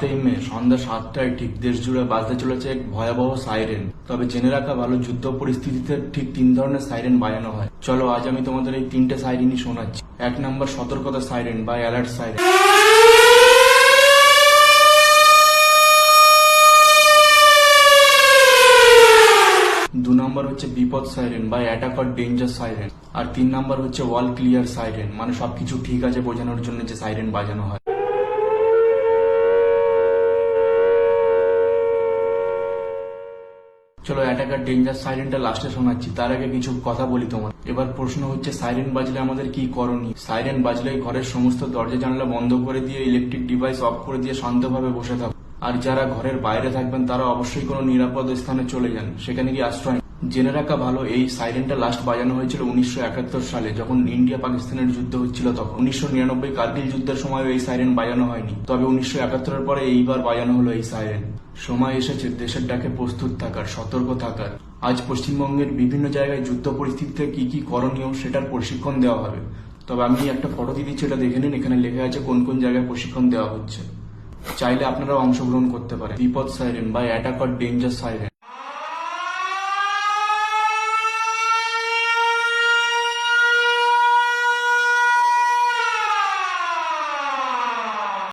সাতই মে, সন্ধ্যা সাতটায় ঠিক দেশ জুড়ে বাজতে চলেছে এক ভয়াবহ সাইরেন। তবে জেনে রাখা ভালো, যুদ্ধ পরিস্থিতিতে ঠিক তিন ধরনের সাইরেন বাজানো হয়। চলো, আজ আমি তোমাদের এই তিনটে সাইরেনই শোনাচ্ছি। এক নম্বর, সতর্কতা সাইরেন বা অ্যালার্ট সাইরেন। দু নম্বর হচ্ছে বিপদ সাইরেন বা অ্যাটাক অর ডেঞ্জার সাইরেন। আর তিন নম্বর হচ্ছে ওয়াল ক্লিয়ার সাইরেন মানে সবকিছু ঠিক আছে বোঝানোর জন্য যে সাইরেন বাজানো হয়। চলো অ্যাটাকার ডেঞ্জার সাইরেনটা লাস্টে শোনাচ্ছি। তার আগে কিছু কথা বলি তোমার এবার প্রশ্ন হচ্ছে সাইরেন বাজলে আমাদের কি করণীয়? সাইরেন বাজলে ঘরের সমস্ত দরজা জানলা বন্ধ করে দিয়ে ইলেকট্রিক ডিভাইস অফ করে দিয়ে শান্তভাবে বসে থাকো। আর যারা ঘরের বাইরে থাকবেন, তারা অবশ্যই কোনো নিরাপদ স্থানে চলে যান। সেখানে গিয়ে আশ্রয়। জেনে রাখা ভালো, এই সাইরেনটা লাস্ট বাজানো হয়েছিল উনিশশো একাত্তর সালে, যখন ইন্ডিয়া পাকিস্তানের যুদ্ধ হচ্ছিল তখন। উনিশশো নিরানব্বই কার্গিল যুদ্ধের সময় এই সাইরেন বাজানো হয়নি। তবে উনিশশো একাত্তরের পরে এইবার বাজানো হলো এই সাইরেন সময় এসেছে, দেশের ডাকে প্রস্তুত থাকার, সতর্ক থাকার। আজ পশ্চিমবঙ্গের বিভিন্ন জায়গায় যুদ্ধ পরিস্থিতিতে কি কি করণীয় সেটার প্রশিক্ষণ দেওয়া হবে। তবে আমি একটা ফটো দিয়ে দিচ্ছি, এটা দেখে নিন, এখানে লেখা আছে কোন কোন জায়গায় প্রশিক্ষণ দেওয়া হচ্ছে। চাইলে আপনারা অংশগ্রহণ করতে পারেন। বিপদ সাইরেন বা অ্যাটাক অর ডেঞ্জার সাইরেন